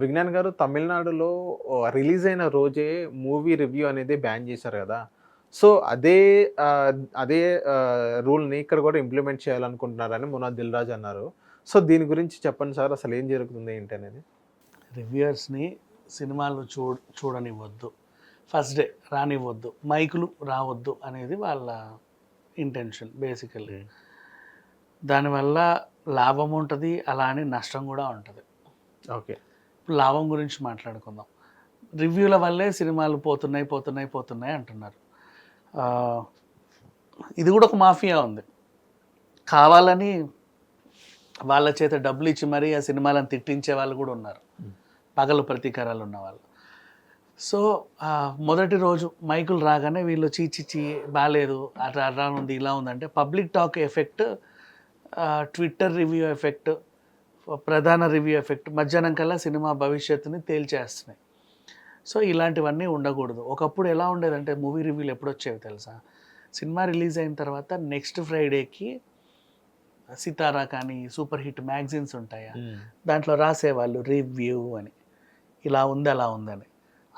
విజ్ఞాన్ గారు తమిళనాడులో రిలీజ్ అయిన రోజే మూవీ రివ్యూ అనేది బ్యాన్ చేశారు కదా. సో అదే అదే రూల్ని ఇక్కడ కూడా ఇంప్లిమెంట్ చేయాలనుకుంటున్నారని మొన్న దిల్ రాజు అన్నారు. సో దీని గురించి చెప్పండి సార్ అసలు ఏం జరుగుతుంది ఏంటి అనేది? రివ్యూయర్స్ని సినిమాలు చూ చూడనివ్వద్దు. First day రానివ్వద్దు. మైకులు రావద్దు అనేది వాళ్ళ ఇంటెన్షన్ బేసికల్లీ. దానివల్ల లాభం ఉంటుంది అలా అని నష్టం కూడా ఉంటుంది. ఓకే. ఇప్పుడు లాభం గురించి మాట్లాడుకుందాం. రివ్యూల వల్లే సినిమాలు పోతున్నాయి పోతున్నాయి పోతున్నాయి అంటున్నారు. ఇది కూడా ఒక మాఫియా ఉంది. కావాలని వాళ్ళ చేత డబ్బులు ఇచ్చి మరీ ఆ సినిమాలను తిట్టించే వాళ్ళు కూడా ఉన్నారు. పగలు ప్రతీకారాలు ఉన్నవాళ్ళు సో మొదటి రోజు మైకులు రాగానే వీళ్ళు చీచిచ్చి బాగాలేదు అట్లా అట్లా ఉంది ఇలా ఉందంటే public talk effect Twitter review effect ప్రధాన రివ్యూ ఎఫెక్ట్ మధ్యాహ్నం కల్లా సినిమా భవిష్యత్తుని తేల్చేస్తున్నాయి. సో ఇలాంటివన్నీ ఉండకూడదు. ఒకప్పుడు ఎలా ఉండేదంటే మూవీ రివ్యూలు ఎప్పుడు వచ్చేవి తెలుసా? సినిమా రిలీజ్ అయిన తర్వాత నెక్స్ట్ ఫ్రైడేకి సితారా కానీ సూపర్ హిట్ మ్యాగజైన్స్ ఉంటాయా? దాంట్లో రాసేవాళ్ళు రివ్యూ అని. ఇలా ఉంది అలా ఉందని.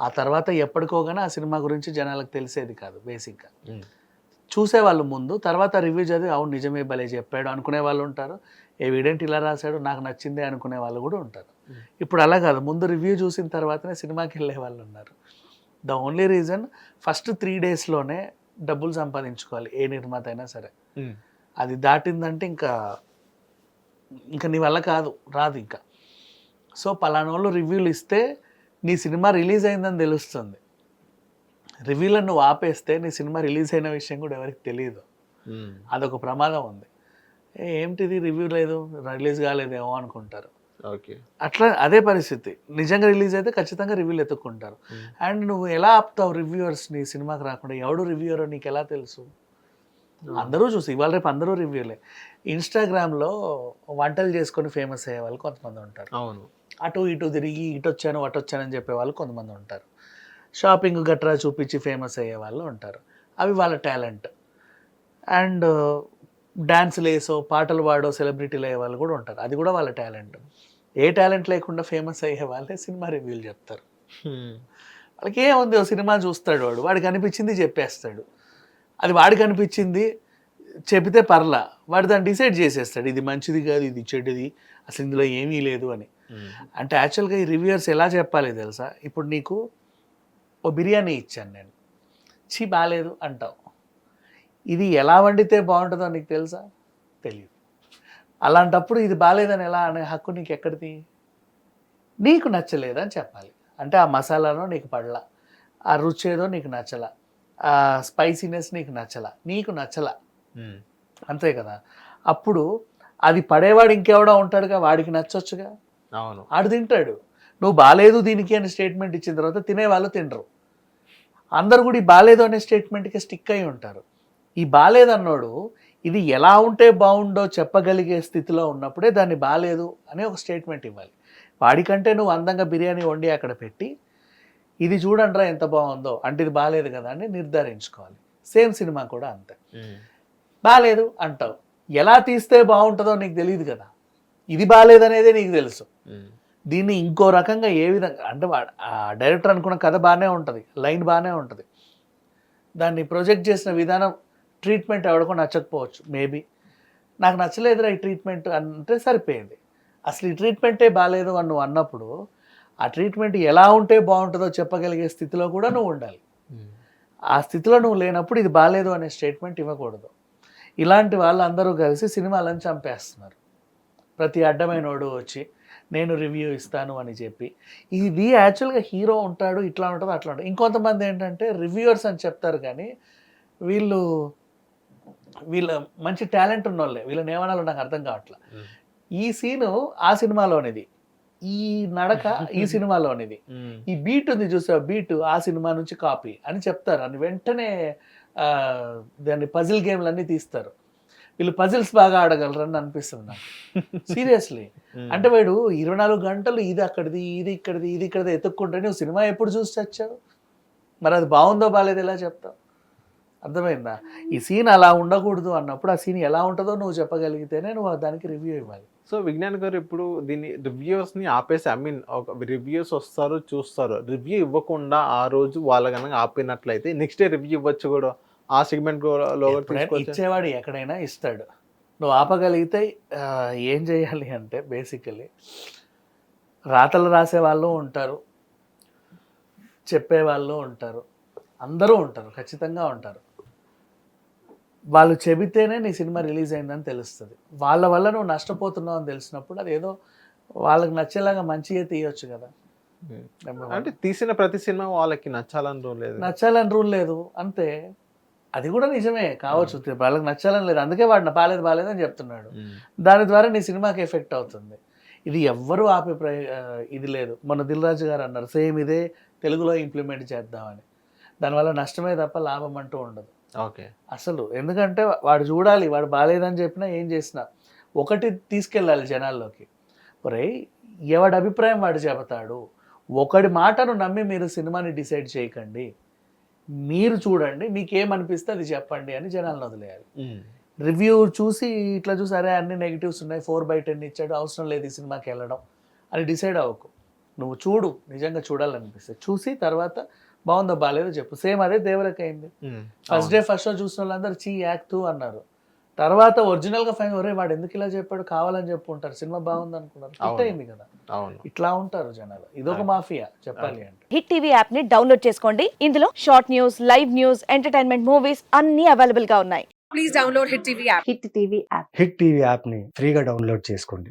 ఆ తర్వాత ఎప్పటికోగానే ఆ సినిమా గురించి జనాలకు తెలిసేది కాదు బేసిక్గా. చూసేవాళ్ళు ముందు తర్వాత రివ్యూ చదివి అవును నిజమే భలే చెప్పాడు అనుకునే వాళ్ళు ఉంటారు. ఎవిడెంట్ ఇలా రాశాడు నాకు నచ్చిందే అనుకునే వాళ్ళు కూడా ఉంటారు. Hmm. ఇప్పుడు అలా కాదు ముందు రివ్యూ చూసిన తర్వాతనే సినిమాకి వెళ్ళే వాళ్ళు ఉన్నారు. The only reason first three డేస్లోనే డబ్బులు సంపాదించుకోవాలి ఏ నిర్మాత అయినా సరే. అది దాటిందంటే ఇంకా ఇంకా నీ వల్ల కాదు రాదు ఇంకా. సో పలానా వాళ్ళు రివ్యూలు ఇస్తే నీ సినిమా రిలీజ్ అయిందని తెలుస్తుంది. రివ్యూలను నువ్వు ఆపేస్తే నీ సినిమా రిలీజ్ అయిన విషయం కూడా ఎవరికి తెలియదు అదొక ప్రమాదం ఉంది. ఏంటిది రివ్యూ లేదు. రిలీజ్ కాలేదేమో అనుకుంటారు. ఓకే. అట్లా అదే పరిస్థితి. నిజంగా రిలీజ్ అయితే ఖచ్చితంగా రివ్యూలు ఎత్తుక్కుంటారు. అండ్ నువ్వు ఎలా ఆపుతావు రివ్యూవర్స్ నీ సినిమాకి రాకుండా? ఎవడు రివ్యూవర్ నీకు ఎలా తెలుసు? అందరూ చూసి ఇవాళ రేపు అందరూ రివ్యూలే ఇన్స్టాగ్రామ్లో వంటలు చేసుకొని ఫేమస్ అయ్యే వాళ్ళు కొంతమంది ఉంటారు. అవును. అటు ఇటు తిరిగి ఇటు వచ్చాను అటు వచ్చానని చెప్పే వాళ్ళు కొంతమంది ఉంటారు. షాపింగ్ గట్రా చూపించి ఫేమస్ అయ్యే వాళ్ళు ఉంటారు. అవి వాళ్ళ టాలెంట్ అండ్ డ్యాన్స్లు వేసో పాటలు పాడో సెలబ్రిటీలు అయ్యే వాళ్ళు కూడా ఉంటారు. అది కూడా వాళ్ళ టాలెంట్. ఏ టాలెంట్ లేకుండా ఫేమస్ అయ్యే వాళ్ళే సినిమా రివ్యూలు చెప్తారు. వాళ్ళకి ఏముంది? ఓ సినిమా చూస్తాడు వాడు. వాడికి అనిపించింది చెప్పేస్తాడు. అది వాడికి అనిపించింది చెబితే పర్లా. వాడు దాన్ని డిసైడ్ చేసేస్తాడు. ఇది మంచిది కాదు ఇది చెడ్డది అసలు ఇందులో ఏమీ లేదు అని. అంటే యాక్చువల్గా ఈ రివ్యూయర్స్ ఎలా చెప్పాలి తెలుసా? ఇప్పుడు నీకు ఓ బిర్యానీ ఇచ్చాను నేను. చీ బాగాలేదు అంటావు. ఇది ఎలా వండితే బాగుంటుందో నీకు తెలుసా? తెలియదు అలాంటప్పుడు ఇది బాగాలేదని ఎలా అనే హక్కు నీకు ఎక్కడిది? నీకు నచ్చలేదని చెప్పాలి. అంటే ఆ మసాలాలో నీకు పడలా. ఆ రుచి ఏదో నీకు నచ్చలా. ఆ స్పైసీనెస్ నీకు నచ్చలా. నీకు నచ్చలా. అంతే కదా. అప్పుడు అది పడేవాడు ఇంకెవడో ఉంటాడుగా? వాడికి నచ్చొచ్చుగా? అవును. ఆడు తింటాడు. నువ్వు బాగాలేదు దీనికి అని స్టేట్మెంట్ ఇచ్చిన తర్వాత తినేవాళ్ళు తినరు. అందరు కూడా ఈ బాగాలేదు అనే స్టేట్మెంట్కి స్టిక్ అయి ఉంటారు. ఈ బాగాలేదు అన్నోడు ఇది ఎలా ఉంటే బాగుండో చెప్పగలిగే స్థితిలో ఉన్నప్పుడే దాన్ని బాగాలేదు అని ఒక స్టేట్మెంట్ ఇవ్వాలి. వాడికంటే నువ్వు అందంగా బిర్యానీ వండి అక్కడ పెట్టి ఇది చూడండిరా ఎంత బాగుందో అంటే ఇది బాగాలేదు కదా అని నిర్ధారించుకోవాలి. సేమ్ సినిమా కూడా అంతే. బాగాలేదు అంటావు. ఎలా తీస్తే బాగుంటుందో నీకు తెలియదు కదా. ఇది బాగాలేదనేదే నీకు తెలుసు. దీన్ని ఇంకో రకంగా ఏ విధంగా అంటే ఆ డైరెక్టర్ అనుకున్న కథ బాగానే ఉంటుంది లైన్ బాగానే ఉంటుంది. దాన్ని ప్రొజెక్ట్ చేసిన విధానం ట్రీట్మెంట్ ఎవరికో నచ్చకపోవచ్చు మేబీ. నాకు నచ్చలేదురా ఈ ట్రీట్మెంట్ అంటే సరిపోయింది. అసలు ఈ ట్రీట్మెంటే బాగాలేదు అని నువ్వు అన్నప్పుడు ఆ ట్రీట్మెంట్ ఎలా ఉంటే బాగుంటుందో చెప్పగలిగే స్థితిలో కూడా నువ్వు ఉండాలి. ఆ స్థితిలో నువ్వు లేనప్పుడు ఇది బాగాలేదు అనే స్టేట్మెంట్ ఇవ్వకూడదు. ఇలాంటి వాళ్ళందరూ కలిసి సినిమాలను చంపేస్తున్నారు. ప్రతి అడ్డమైనోడు వచ్చి నేను రివ్యూ ఇస్తాను అని చెప్పి. ఇది యాక్చువల్గా హీరో ఉంటాడు ఇట్లా ఉంటుంది అట్లా ఉంటుంది. ఇంకొంతమంది ఏంటంటే రివ్యూవర్స్ అని చెప్తారు కానీ వీళ్ళు వీళ్ళ మంచి టాలెంట్ ఉన్న వాళ్ళే వీళ్ళని ఏమనాలో నాకు అర్థం కావట్లేదు ఈ సీను ఆ సినిమాలోనిది ఈ నడక ఈ సినిమాలోనిది ఈ బీట్ ఉంది చూసా బీట్ ఆ సినిమా నుంచి కాపీ అని చెప్తారు. అని వెంటనే దాన్ని పజిల్ గేమ్లు అన్నీ తీస్తారు. వీళ్ళు పజిల్స్ బాగా ఆడగలరని అనిపిస్తుంది నాకు. సీరియస్లీ. అంటే వాడు ఇరవై నాలుగు గంటలు ఇది అక్కడిది ఇది ఇక్కడిది ఇది ఇక్కడిది ఎత్తుక్కుంటే నువ్వు సినిమా ఎప్పుడు చూసి చచ్చావు? మరి అది బాగుందో బాగాలేదు ఎలా చెప్తావు? అర్థమైందా? ఈ సీన్ అలా ఉండకూడదు అన్నప్పుడు ఆ సీన్ ఎలా ఉంటుందో నువ్వు చెప్పగలిగితేనే నువ్వు దానికి రివ్యూ ఇవ్వాలి. సో విజ్ఞాన్ గారు ఇప్పుడు దీన్ని రివ్యూవర్స్ని ఆపేసి ఐ మీన్ ఒక రివ్యూస్ వస్తారు చూస్తారు. రివ్యూ ఇవ్వకుండా ఆ రోజు వాళ్ళ కనుక ఆపినట్లయితే నెక్స్ట్ డే రివ్యూ ఇవ్వచ్చు కూడా. ఆ సెగ్మెంట్ ఇచ్చేవాడు ఎక్కడైనా ఇస్తాడు. నువ్వు ఆపగలిగితే ఏం చేయాలి అంటే బేసికలీ రాతలు రాసే వాళ్ళు ఉంటారు చెప్పే వాళ్ళు ఉంటారు అందరూ ఉంటారు ఖచ్చితంగా ఉంటారు. వాళ్ళు చెబితేనే నీ సినిమా రిలీజ్ అయిందని తెలుస్తుంది. వాళ్ళ వల్ల నువ్వు నష్టపోతున్నావు అని తెలిసినప్పుడు అది ఏదో వాళ్ళకి నచ్చేలాగా మంచిగా తీయొచ్చు కదా. అంటే తీసిన ప్రతి సినిమా వాళ్ళకి నచ్చాలని రూల్ లేదు. నచ్చాలని రూల్ లేదు. అంతే. అది కూడా నిజమే కావచ్చు. వాళ్ళకి నచ్చాలని లేదు. అందుకే వాడిన బాలేదు బాలేదు అని చెప్తున్నాడు. ఉమ్. దాని ద్వారా నీ సినిమాకి ఎఫెక్ట్ అవుతుంది. ఇది ఎవ్వరూ ఆపే ఇది లేదు. మన దిల్ రాజు గారు అన్నారు సేమ్ ఇదే తెలుగులో ఇంప్లిమెంట్ చేద్దామని. దానివల్ల నష్టమే తప్ప లాభం అంటూ ఉండదు. ఓకే. అసలు ఎందుకంటే వాడు చూడాలి వాడు బాగాలేదని చెప్పినా ఏం చేసినా. ఒకటి తీసుకెళ్ళాలి జనాల్లోకి. ఒరే ఎవడి అభిప్రాయం వాడు చెబుతాడు? ఒకడి మాటను నమ్మి మీరు సినిమాని డిసైడ్ చేయకండి. మీరు చూడండి మీకేమనిపిస్తే అది చెప్పండి అని జనాలను వదిలేయాలి. రివ్యూ చూసి ఇట్లా చూసి అరే అన్ని నెగిటివ్స్ ఉన్నాయి ఫోర్ బై టెన్ ఇచ్చాడు అవసరం లేదు ఈ సినిమాకి వెళ్ళడం అని డిసైడ్ అవ్వకు. నువ్వు చూడు నిజంగా చూడాలనిపిస్తే. చూసి తర్వాత బాగుందో బాగాలేదో చెప్పు. సేమ్ అదే దేవరకు అయింది. ఫస్ట్ డే ఫస్ట్ షో చూసిన వాళ్ళందరూ చీ యాక్ట్ అన్నారు. తర్వాత ఒరిజినల్గా ఫైన్ ఒరే వాడు ఎందుకు ఇలా చెప్పాడు? కావాలని చెప్పు ఉంటారు సినిమా బాగుంది అనుకున్నారు హిట్. అయింది కదా. అవును. ఇట్లా ఉంటారు జనాలు. ఇదొక మాఫియా చెప్పాలి అంటే. హిట్ టీవీ యాప్ని డౌన్లోడ్ చేసుకోండి. ఇందులో short news live news entertainment movies అన్ని అవైలబుల్గా ఉన్నాయి. Please download Hit TV app. Hit TV app Hit TV యాప్ని ఫ్రీగా డౌన్లోడ్ చేసుకోండి.